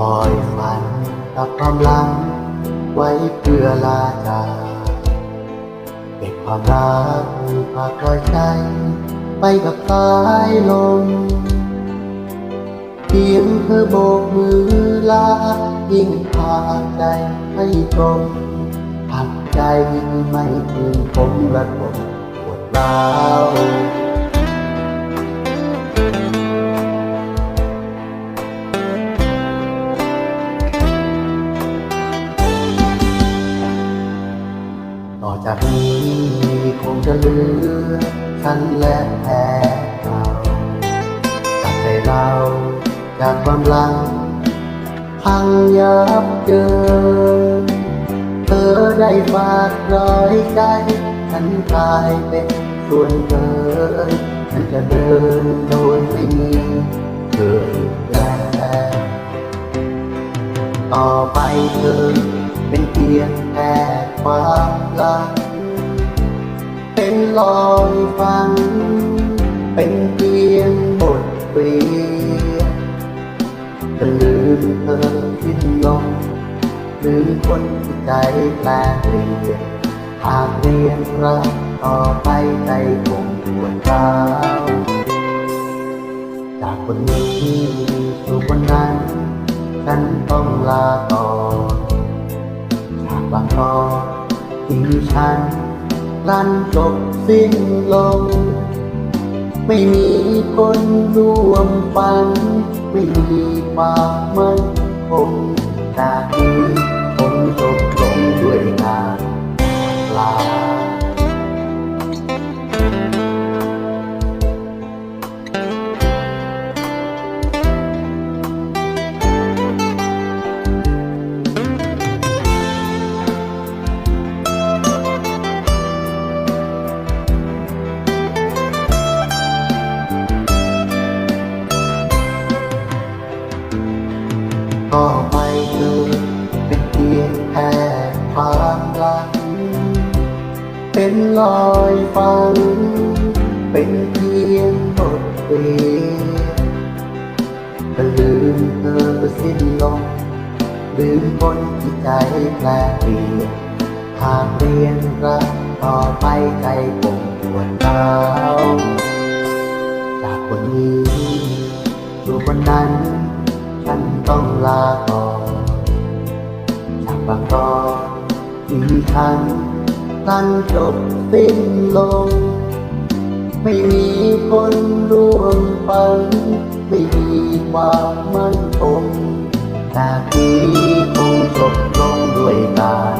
ลอยฝันรับความหลัง ไว้เพื่อลาจากเป็บความรักฝากรอยใจ ไปกับสายลมเพียงเธอโบกมือลา ยิ่งพาใจให้ตรงผักใจไม่พึงผมระผมปวดร้าว จากนี้คงจะเหลือฉันและแพ้เราตัดใจเราจากความหลัง พังยับเยินเธอได้ฝากรอยใจฉันกลายเป็นส่วนเกินฉันจะเดินโดยไม่มีเธอแล้วต่อไปเธอเป็นเพียง แค่ความรักเป็นรอยฟัง เป็นเพียงบทเรียนจะลืมเธอสิ้นลงลืมคนที่ใจแปลเปลี่ยนหากเรียนรักต่อไปใจคงปวดร้าวจากคนนี้สู่คนนั้น ฉันต้องลาต่อ บางกอทิ้งฉันลันจบสิ้นลง ไม่มีคนร่วมฝัน ไม่มีความมั่นคงจากนี้ ต่อไปเธอเป็นเพียงแค่ความรักเป็นรอยฝันเป็นเพียงบทเรียนจะลืมเธอสิ้นลงลืมคนที่ใจแปลเปลี่ยนหากเรียนรักต่อไปใจคงปวดร้าวจากคนนี้สู่คนนั้น ฉันต้องลาก่อนจากบางกอกที่ฉันนั้นจบสิ้นลง ไม่มีคนร่วมฝันไม่มีความมั่นคงจากนี้คงจบลงด้วยตารจากลา